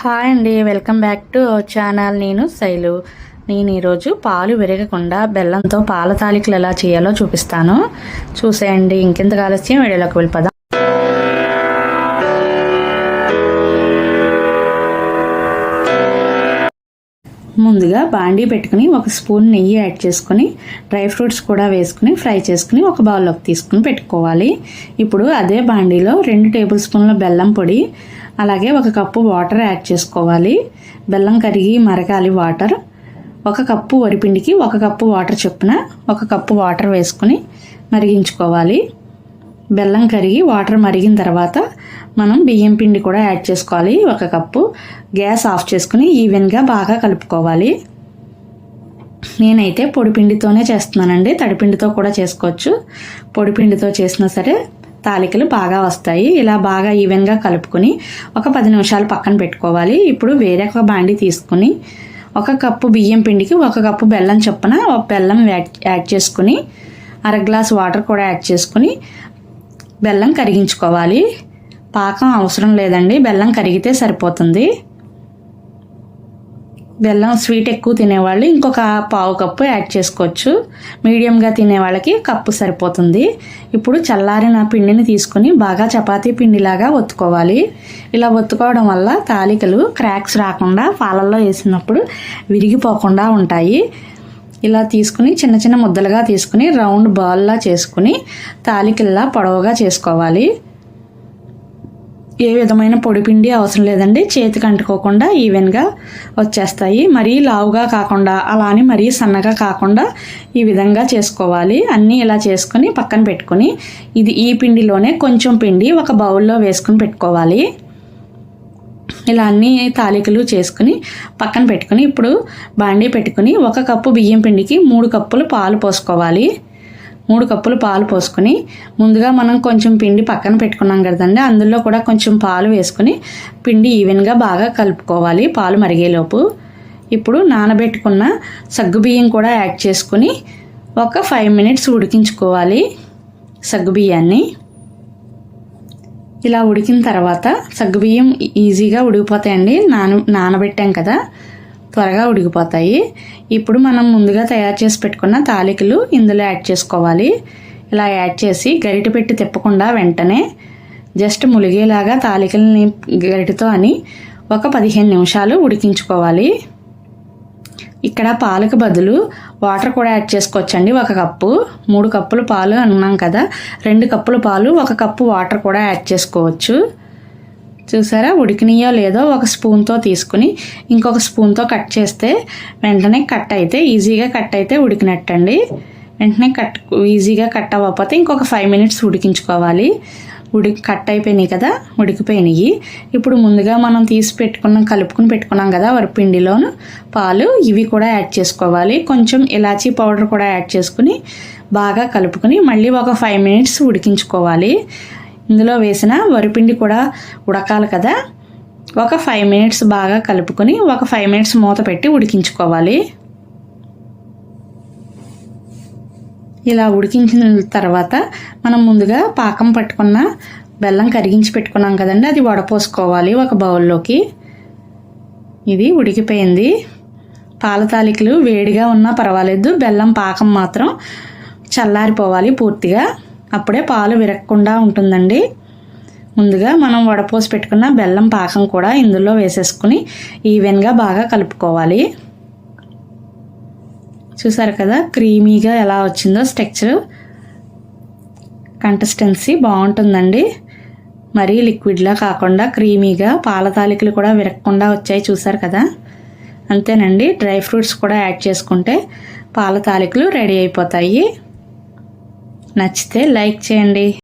Hi అండి welcome back to channel. నేను శైలు. నేను ఈరోజు పాలు విరగకుండా బెల్లంతో పాల తాలికలు ఎలా చేయాలో చూపిస్తాను. చూసేయండి ఇంకెంత ఆలస్యం? వీడియోలోకి వెళ్ళిపోదాం. ముందుగా బాండీ పెట్టుకుని ఒక స్పూన్ నెయ్యి యాడ్ చేసుకుని డ్రై ఫ్రూట్స్ కూడా వేసుకుని ఫ్రై చేసుకుని ఒక బౌల్లోకి తీసుకుని పెట్టుకోవాలి. ఇప్పుడు అదే బాండీలో రెండు టేబుల్ స్పూన్ల బెల్లం పొడి అలాగే ఒక కప్పు వాటర్ యాడ్ చేసుకోవాలి. బెల్లం కరిగి మరగాలి వాటర్. ఒక కప్పు వరిపిండికి ఒక కప్పు వాటర్ చొప్పున ఒక కప్పు వాటర్ వేసుకుని మరిగించుకోవాలి. బెల్లం కరిగి వాటర్ మరిగిన తర్వాత మనం బియ్యం పిండి కూడా యాడ్ చేసుకోవాలి. ఒక కప్పు గ్యాస్ ఆఫ్ చేసుకుని ఈవెన్గా బాగా కలుపుకోవాలి. నేనైతే పొడిపిండితోనే చేస్తున్నానండి. తడిపిండితో కూడా చేసుకోవచ్చు. పొడిపిండితో చేసినా సరే తాలికలు బాగా వస్తాయి. ఇలా బాగా ఈవెన్గా కలుపుకొని ఒక పది నిమిషాలు పక్కన పెట్టుకోవాలి. ఇప్పుడు వేరే ఒక బాండి తీసుకుని ఒక కప్పు బియ్యం పిండికి ఒక కప్పు బెల్లం చొప్పున ఒక బెల్లం యాడ్ చేసుకుని అర గ్లాస్ వాటర్ కూడా యాడ్ చేసుకుని బెల్లం కరిగించుకోవాలి. పాకం అవసరం లేదండి. బెల్లం కరిగితే సరిపోతుంది. బెల్లం స్వీట్ ఎక్కువ తినేవాళ్ళు ఇంకొక పావు కప్పు యాడ్ చేసుకోవచ్చు. మీడియంగా తినే వాళ్ళకి కప్పు సరిపోతుంది. ఇప్పుడు చల్లారిన పిండిని తీసుకుని బాగా చపాతీ పిండిలాగా ఒత్తుకోవాలి. ఇలా ఒత్తుకోవడం వల్ల తాలికలు క్రాక్స్ రాకుండా పాలల్లో వేసినప్పుడు విరిగిపోకుండా ఉంటాయి. ఇలా తీసుకుని చిన్న చిన్న ముద్దలుగా తీసుకుని రౌండ్ బాల్లా చేసుకుని తాలికల్లా పొడవుగా చేసుకోవాలి. ఏ విధమైన పొడిపిండి అవసరం లేదండి. చేతికి అంటుకోకుండా ఈవెన్గా వచ్చేస్తాయి. మరీ లావుగా కాకుండా అలానే మరీ సన్నగా కాకుండా ఈ విధంగా చేసుకోవాలి. అన్నీ ఇలా చేసుకొని పక్కన పెట్టుకొని ఇది ఈ పిండిలోనే కొంచెం పిండి ఒక బౌల్లో వేసుకుని పెట్టుకోవాలి. ఇలా అన్ని తాలికలు చేసుకుని పక్కన పెట్టుకుని ఇప్పుడు బాండీ పెట్టుకుని ఒక కప్పు బియ్యం పిండికి మూడు కప్పులు పాలు పోసుకోవాలి. మూడు కప్పులు పాలు పోసుకొని ముందుగా మనం కొంచెం పిండి పక్కన పెట్టుకున్నాం కదండి అందులో కూడా కొంచెం పాలు వేసుకొని పిండి ఈవెన్గా బాగా కలుపుకోవాలి పాలు మరిగేలోపు. ఇప్పుడు నానబెట్టుకున్న సగ్గుబియ్యం కూడా యాడ్ చేసుకుని ఒక ఫైవ్ మినిట్స్ ఉడికించుకోవాలి సగ్గుబియ్యాన్ని ఇలా ఉడికిన తర్వాత సగ్గుబియ్యం ఈజీగా ఉడికిపోతాయండి నాన నానబెట్టాం కదా. త్వరగా ఉడికిపోతాయి. ఇప్పుడు మనం ముందుగా తయారు చేసి పెట్టుకున్న తాలికలు ఇందులో యాడ్ చేసుకోవాలి. ఇలా యాడ్ చేసి గరిట పెట్టి తిప్పకుండా వెంటనే జస్ట్ ములిగేలాగా తాలికల్ని గరిటతో అని ఒక పదిహేను నిమిషాలు ఉడికించుకోవాలి. ఇక్కడ పాలకు బదులు వాటర్ కూడా యాడ్ చేసుకోవచ్చండి. ఒక కప్పు మూడు కప్పులు పాలు అన్నాం కదా. రెండు కప్పుల పాలు ఒక కప్పు వాటర్ కూడా యాడ్ చేసుకోవచ్చు. చూసారా? ఉడికినాయో లేదో ఒక స్పూన్తో తీసుకుని ఇంకొక స్పూన్తో కట్ చేస్తే వెంటనే కట్ అయితే ఈజీగా కట్ అయితే ఉడికినట్టండి. వెంటనే కట్ ఈజీగా కట్ అవ్వకపోతే ఇంకొక ఫైవ్ మినిట్స్ ఉడికించుకోవాలి. ఉడికి కట్ అయిపోయినాయి కదా ఉడికిపోయినాయి. ఇప్పుడు ముందుగా మనం తీసి పెట్టుకున్నాం కలుపుకుని పెట్టుకున్నాం కదా వరిపిండిలోను పాలు ఇవి కూడా యాడ్ చేసుకోవాలి. కొంచెం ఇలాచీ పౌడర్ కూడా యాడ్ చేసుకుని బాగా కలుపుకుని మళ్ళీ ఒక ఫైవ్ మినిట్స్ ఉడికించుకోవాలి. ఇందులో వేసిన వరిపిండి కూడా ఉడకాలి కదా. ఒక ఫైవ్ మినిట్స్ బాగా కలుపుకొని ఒక ఫైవ్ మినిట్స్ మూత పెట్టి ఉడికించుకోవాలి. ఇలా ఉడికించిన తర్వాత మనం ముందుగా పాకం పట్టుకున్న బెల్లం కరిగించి పెట్టుకున్నాం కదండి అది వడపోసుకోవాలి ఒక బౌల్లోకి. ఇది ఉడికిపోయింది. పాల తాలికలు వేడిగా ఉన్నా పర్వాలేదు బెల్లం పాకం మాత్రం చల్లారిపోవాలి పూర్తిగా. అప్పుడే పాలు విరగకుండా ఉంటుందండి. ముందుగా మనం వడపోసి పెట్టుకున్న బెల్లం పాకం కూడా ఇందులో వేసేసుకుని ఈవెన్గా బాగా కలుపుకోవాలి. చూసారు కదా క్రీమీగా ఎలా వచ్చిందో స్ట్రక్చర్. కన్సిస్టెన్సీ బాగుంటుందండి. మరీ లిక్విడ్లా కాకుండా క్రీమీగా పాల తాలికలు కూడా విరగకుండా వచ్చాయి చూసారు కదా. అంతేనండి డ్రై ఫ్రూట్స్ కూడా యాడ్ చేసుకుంటే పాల తాలికలు రెడీ అయిపోతాయి. నచ్చితే లైక్ చేయండి.